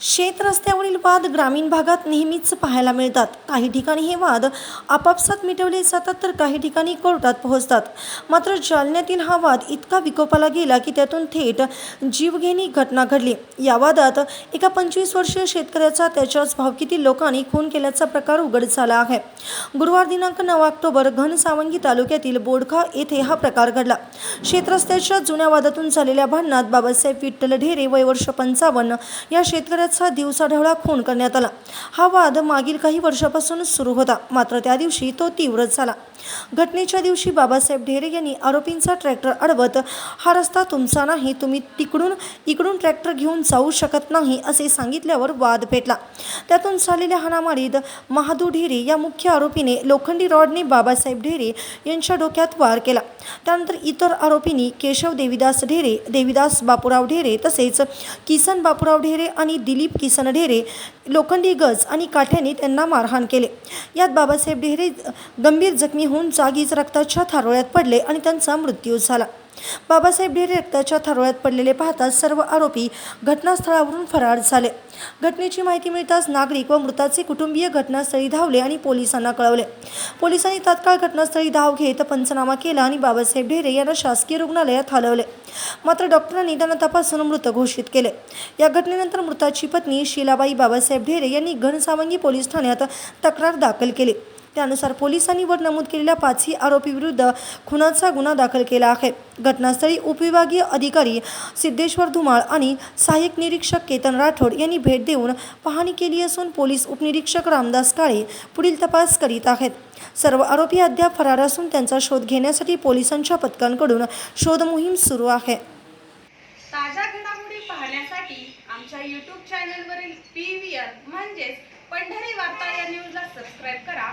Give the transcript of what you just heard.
शेत रस्त्यावरील वाद ग्रामीण भागात नेहमीच पाहायला मिळतात. काही ठिकाणी हे वाद आपापसात मिटवले जातात तर काही ठिकाणी कोर्टात पोहोचतात. मात्र जालन्यातील हा वाद इतका विकोपाला गेला की त्यातून थेट जीवघेणी घटना घडली. या वादात एका पंचवीस वर्षीय शेतकऱ्याचा त्याच्याच भावकीतील लोकांनी खून केल्याचा प्रकार उघड झाला आहे. गुरुवार दिनांक नऊ ऑक्टोबर घनसावंगी तालुक्यातील बोडखा येथे हा प्रकार घडला. शेतरस्त्याच्या जुन्या वादातून झालेल्या भांडणात बाबासाहेब विठ्ठल ढेरे वय वर्ष पंचावन्न या शेतकऱ्याचा दिवसाढवळा खून करण्यात आला. हा वाद मागील काही वर्षापासून सुरू होता. मात्र त्या दिवशी तो तीव्र झाला. घटनेच्या दिवशी बाबासाहेब ढेरे यांनी आरोपींचा ट्रॅक्टर अडवत हा रस्ता तुमचा नाही तुम्ही तिकडून इकडून ट्रॅक्टर घेऊन जाऊ शकत नाही असे सांगितल्यावर वाद पेटला. त्यातून झालेल्या हाणामारीत महादू ढेरे या मुख्य आरोपीने लोखंडी रॉडने बाबासाहेब ढेरे यांच्या डोक्यात वार केला. त्यानंतर इतर आरोपींनी केशव देविदास ढेरे देविदास बापूराव ढेरे तसेच किसन बापूराव ढेरे आणि दिलीप किसन ढेरे लोखंडी गज आणि काठ्याने त्यांना मारहाण केले. यात बाबासाहेब ढेरे गंभीर जखमी होऊन जागीच रक्ताच्या थारोळ्यात पडले आणि त्यांचा मृत्यू झाला. बाबासाहेब ढेरे रक्ताच्या थारोळ्यात पडलेले पाहताच सर्व आरोपी घटनास्थळावरून फरार झाले. घटनेची माहिती मिळताच नागरिक व मृताचे कुटुंबीय घटनास्थळी धावले आणि पोलिसांना कळवले. पोलिसांनी तात्काळ घटनास्थळी धाव घेत पंचनामा केला आणि बाबासाहेब ढेरे यांना शासकीय रुग्णालयात हलवले. मात्र डॉक्टरांनी त्यांना तपासून मृत घोषित केले. या घटनेनंतर मृताची पत्नी शीलाबाई बाबासाहेब ढेरे यांनी घनसावंगी पोलीस ठाण्यात तक्रार दाखल केली. त्यानुसार पोलिसांनी वर नमूद केलेल्या पाचही आरोपीविरुद्ध खुनाचा गुन्हा दाखल केला आहे. घटनास्थळी उपविभागीय अधिकारी सिद्धेश्वर धुमाळ आणि सहाय्यक निरीक्षक केतन राठोड यांनी भेट देऊन पाहणी केली असून पोलीस उपनिरीक्षक रामदास काळे पुढील तपास करीत आहेत. सर्व आरोपी अद्याप फरार असून त्यांचा शोध घेण्यासाठी पोलिसांच्या पथकांकडून शोध मोहीम सुरू आहे. ताज्या घडामोडी पाहण्यासाठी आमच्या यूट्यूब चॅनलवरील पी व्ही म्हणजेच पंढरी वार्ता या न्यूजला सबस्क्राईब करा.